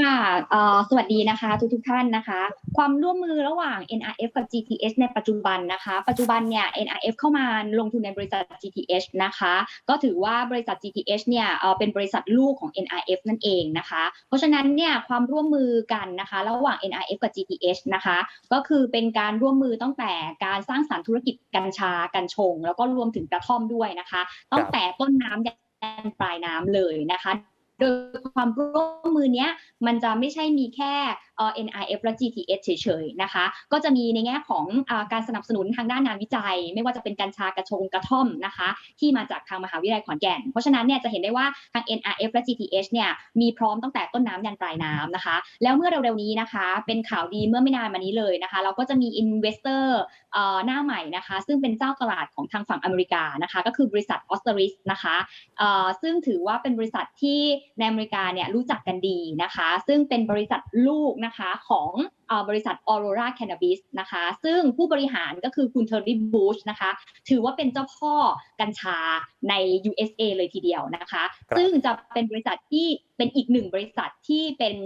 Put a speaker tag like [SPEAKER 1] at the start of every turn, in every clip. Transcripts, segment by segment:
[SPEAKER 1] ค่ะสวัสดีนะคะทุกทุกท่านนะคะ ความร่วมมือระหว่าง NRF กับ GTH ในปัจจุบันนะคะ ปัจจุบันเนี่ย NRF เข้ามาลงทุนในบริษัท GTH นะคะ ก็ถือว่าบริษัท GTH เนี่ยเอ่อเป็นบริษัทลูกของ NRF นั่นเองนะคะ เพราะฉะนั้นเนี่ยความร่วมมือกันนะคะระหว่าง NRF กับ GTH นะคะ ก็คือเป็นการร่วมมือตั้งแต่การสร้างสรรค์ธุรกิจกัญชากัญชง แล้วก็รวมถึงกระท่อมด้วยนะคะตั้งแต่ต้นน้ำยันปลายน้ำเลยนะคะ โดยความร่วมมือเนี้ยมันจะไม่ใช่มีแค่ NIF และ GTS เฉยๆนะคะ ก็จะมีในแง่ของอการสนับสนุนทางด้านงานวิจัย ไม่ว่าจะเป็นกัญชากระชงกระท่อมนะคะ ที่มาจากทางมหาวิทยาลัยขอนแก่น เพราะฉะนั้นเนี่ยจะเห็นได้ว่าทาง NRF และ GTH เนี่ยมีพร้อมตั้งแต่ต้นน้ำยันปลายน้ำนะคะ แล้วเมื่อเร็วๆนี้นะคะ เป็นข่าวดีเมื่อไม่นานมานี้เลยนะคะ เราก็จะมี investor หน้าใหม่นะคะ ซึ่งเป็นเจ้าตลาดของทางฝั่งอเมริกานะคะ ก็คือบริษัทออสเตอริสนะคะซึ่งถือว่าเป็นบริษัทที่ในอเมริกาเนี่ยรู้จักกันดีนะคะ ซึ่งเป็นบริษัทลูกนะคะของบริษัท Aurora Cannabis นะคะ ซึ่งผู้บริหารก็คือคุณเทอร์รี่บูชนะคะ ถือว่าเป็นเจ้าพ่อกัญชาใน USA เลยทีเดียวนะคะ
[SPEAKER 2] ครับ
[SPEAKER 1] ซึ่งจะเป็นบริษัทที่เป็นอีกหนึ่งบริษัทที่เป็น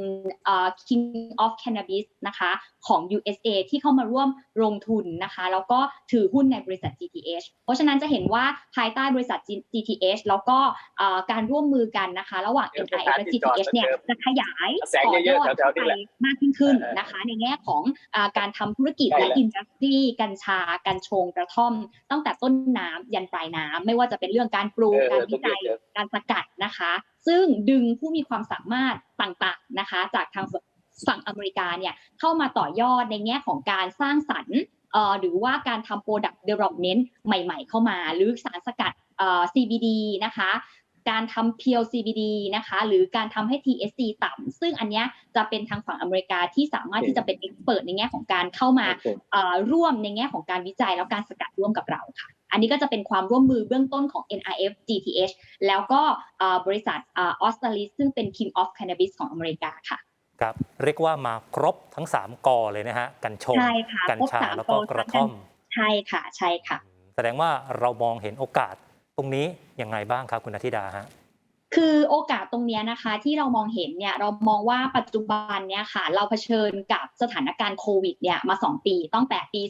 [SPEAKER 1] เอ่อ King of Cannabis นะคะของ USA ที่เข้ามาร่วมลงทุนนะคะ แล้วก็ถือหุ้นในบริษัท GTH เพราะฉะนั้นจะเห็นว่าภายใต้บริษัท GTH แล้วก็เอ่อการร่วมมือกันนะคะ ระหว่าง
[SPEAKER 3] เดี๋ยว
[SPEAKER 1] NIF และ GTH เนี่ยจะขยาย
[SPEAKER 3] แสง
[SPEAKER 1] ต่อ
[SPEAKER 3] เย
[SPEAKER 1] ย
[SPEAKER 3] อะ
[SPEAKER 1] อด
[SPEAKER 3] ๆแถวๆนี่
[SPEAKER 1] ไป
[SPEAKER 3] แหละ
[SPEAKER 1] มากยิ่งขึ้น
[SPEAKER 3] เออ
[SPEAKER 1] นะคะในแง่ของอาการทำธุรกิจ
[SPEAKER 3] ใช่
[SPEAKER 1] และ
[SPEAKER 3] แล้ว
[SPEAKER 1] อินดัสทรีกัญชา กัญชงกระท่อม ตั้งแต่ต้นน้ำยันปลายน้ำไม่ว่าจะเป็นเรื่องการปลูก
[SPEAKER 3] เออ
[SPEAKER 1] การวิจัย
[SPEAKER 3] เออ
[SPEAKER 1] การสกัดนะคะ ซึ่งดึงผู้มีความสามารถต่างๆนะคะ จากทางฝั่งอเมริกาเนี่ยเข้ามาต่อยอดในแง่ของการสร้างสรรค์เอ่อหรือว่าการทำ product development ใหม่ๆ เข้ามา หรือสารสกัดเอ่อ CBD นะคะ การทำเพียว CBD นะคะ หรือการทำให้ THC ต่ำซึ่งอันเนี้ยจะเป็นทางฝั่งอเมริกาที่สามารถที่จะเป็นเอ็กซ์เพรสในแง่ของการเข้ามา
[SPEAKER 3] โอเค
[SPEAKER 1] เอ่อร่วมในแง่ของการวิจัยแล้วการสกัดร่วมกับเราค่ะอันนี้ก็จะเป็นความร่วมมือเบื้องต้นของ NIF GTH แล้วก็เอ่อบริษัทออสเตรลิสซึ่งเป็น King of Cannabis ของอเมริกาค่ะ
[SPEAKER 2] ครับเรียกว่ามาครบทั้ง 3กอเลยนะฮะกัญชง
[SPEAKER 1] ใช่ค่ะ
[SPEAKER 2] กัญ
[SPEAKER 1] ครบ
[SPEAKER 2] ชา
[SPEAKER 1] สาม
[SPEAKER 2] แล้วก็
[SPEAKER 1] โป
[SPEAKER 2] กระท่อม
[SPEAKER 1] ใช่ค่ะใช่ค่ะ
[SPEAKER 2] แสดงว่าเรามองเห็นโอกาส ตรงนี้ยังไงบ้างครับคุณอาทิดาฮะ
[SPEAKER 1] คือโอกาสตรงนี้นะคะที่เรามองเห็นเนี่ยเรามองว่าปัจจุบันเนี่ยค่ะเราเผชิญกับสถานการณ์โควิดเนี่ยมา 2 ปีตั้งแต่ปี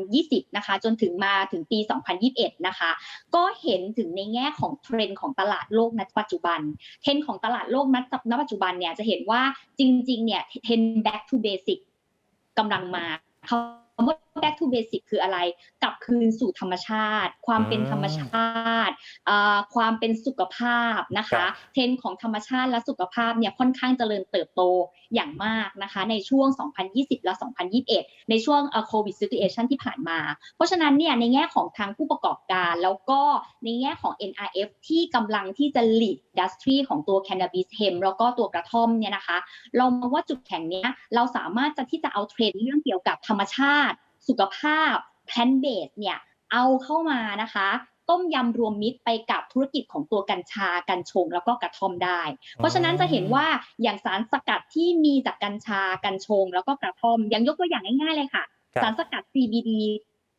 [SPEAKER 1] 2020 นะคะ จนถึงมาถึงปี 2021 นะคะ ก็เห็นถึงในแง่ของเทรนด์ของตลาดโลกณปัจจุบันเทรนด์ของตลาดโลกณปัจจุบันเนี่ยจะเห็นว่าจริงๆเนี่ยเทรนด์ back to basic กำลังมาคำว่า back to basic คืออะไร กลับคืนสู่ธรรมชาติ ความเป็น
[SPEAKER 2] อืม
[SPEAKER 1] ธรรมชาติอ่าความเป็นสุขภาพนะ
[SPEAKER 2] ครั
[SPEAKER 1] คะ
[SPEAKER 2] บ
[SPEAKER 1] เทรนด์ของธรรมชาติและสุขภาพเนี่ยค่อนข้างเจริญเติบโตอย่างมากนะคะ ในช่วง 2020 และ 2021 ในช่วงโควิดซิ t u a t i o n ที่ผ่านมา เพราะฉะนั้นเนี่ยในแง่ของทางผู้ประกอบการแล้วก็ในแง่ของ NRF ที่กำลังที่จะ lead industry ของตัว cannabis hemp แล้วก็ตัวกระท่อมเนี่ยนะคะ เรามองว่าจุดแข็งเนี้ยเราสามารถจะที่จะเอาเทรนด์เรื่องเกี่ยวกับธรรมชาติ สุขภาพ plant based เนี่ยเอาเข้ามานะคะ ต้มยำรวมมิตรไปกับธุรกิจของตัวกัญชา กัญชง แล้วก็กระท่อมได้ เพราะฉะนั้นจะเห็นว่าอย่างสารสกัดที่มีจากกัญชา กัญชง แล้วก็กระท่อมอย่างยกตัวอย่างง่ายๆเลยค่ะ
[SPEAKER 2] ครับ
[SPEAKER 1] สารสกัด CBD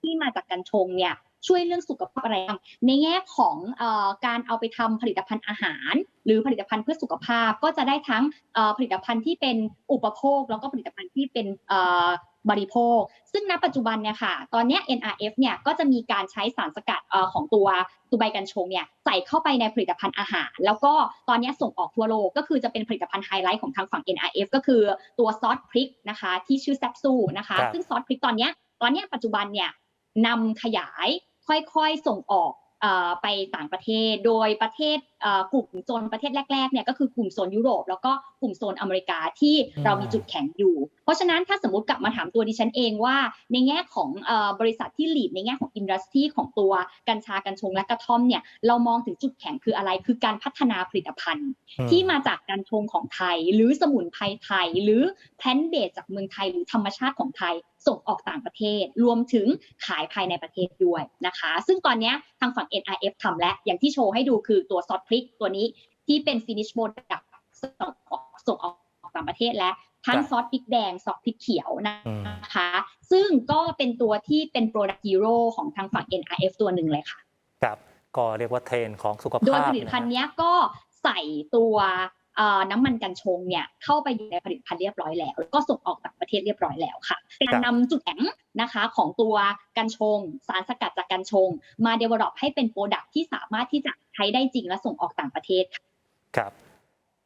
[SPEAKER 1] ที่มาจากกัญชงเนี่ยช่วยเรื่องสุขภาพอะไรบ้างในแง่ของเออการเอาไปทำผลิตภัณฑ์อาหาร หรือผลิตภัณฑ์เพื่อสุขภาพก็จะได้ทั้งเอ่อผลิตภัณฑ์ที่เป็นอุปโภค แล้วก็ผลิตภัณฑ์ที่เป็นเอ่อ บริโภค ซึ่งณปัจจุบันเนี่ยค่ะ ตอนเนี้ย NRF เนี่ยก็จะมีการใช้สารสกัดเอ่อของตัวตัวใบกัญชงเนี่ยใส่เข้าไปในผลิตภัณฑ์อาหาร แล้วก็ตอนเนี้ยส่งออกทั่วโลกก็คือจะเป็นผลิตภัณฑ์ไฮไลท์ของทางฝั่ง NRF ก็คือตัวซอสพริกนะคะที่ชื่อแซปซูนะคะ
[SPEAKER 2] ครับ
[SPEAKER 1] ซึ่งซอสพริกตอนเนี้ยตอนเนี้ยปัจจุบันเนี่ยนำขยายค่อยๆส่งออกเอ่อ ไปต่างประเทศ โดยประเทศเอ่อกลุ่มโซนประเทศแรกๆเนี่ยก็คือกลุ่มโซนยุโรป แล้วก็กลุ่มโซนอเมริกาที่เรามีจุดแข็งอยู่ เพราะฉะนั้นถ้าสมมติกลับมาถามตัวดิฉันเองว่า ในแง่ของเออบริษัทที่ lead ในแง่ของอินดัสทรีของตัวกัญชากัญชงและกระท่อมเนี่ยเรามองถึงจุดแข็งคืออะไร คือการพัฒนาผลิตภัณฑ์
[SPEAKER 2] อืม
[SPEAKER 1] ที่มาจากการชงของไทย หรือสมุนไพรไทย หรือแพลนเบสจากเมืองไทยหรือธรรมชาติของไทย ส่งออกต่างประเทศ รวมถึงขายภายในประเทศด้วยนะคะ ซึ่งตอนเนี้ยทางฝั่ง NIF ทำและ อย่างที่โชว์ให้ดูคือตัวซอสพริกตัวนี้ที่เป็น finish product ส่งออกส่งออกต่างประเทศและทั้ง
[SPEAKER 2] ครับ
[SPEAKER 1] ซอสพริกแดงซอสพริกเขียวนะ
[SPEAKER 2] อืม
[SPEAKER 1] นะคะ ซึ่งก็เป็นตัวที่เป็น product hero ของทางฝั่ง NIF ตัวหนึ่งเลยค่ะ
[SPEAKER 2] ครับ ก็เรียกว่าเทรนด์ของสุข
[SPEAKER 1] โดย
[SPEAKER 2] ภาพ
[SPEAKER 1] ผลิตภัณฑ์
[SPEAKER 2] นะฮะ
[SPEAKER 1] เนี้ยก็ใส่ตัวเเอ่อ น้ำมันกัญชงเนี่ยเข้าไปอยู่ในผลิตภัณฑ์เรียบร้อยแล้วแล้ว ก็ส่งออกต่างประเทศเรียบร้อยแล้วค่ะการนำจุดแข็งนะคะของตัวกัญชง สารสกัดจากกัญชง มา develop ให้เป็นโปรดักที่สามารถที่จะใช้ได้จริงและส่งออกต่างประเทศค่ะ
[SPEAKER 2] ครับ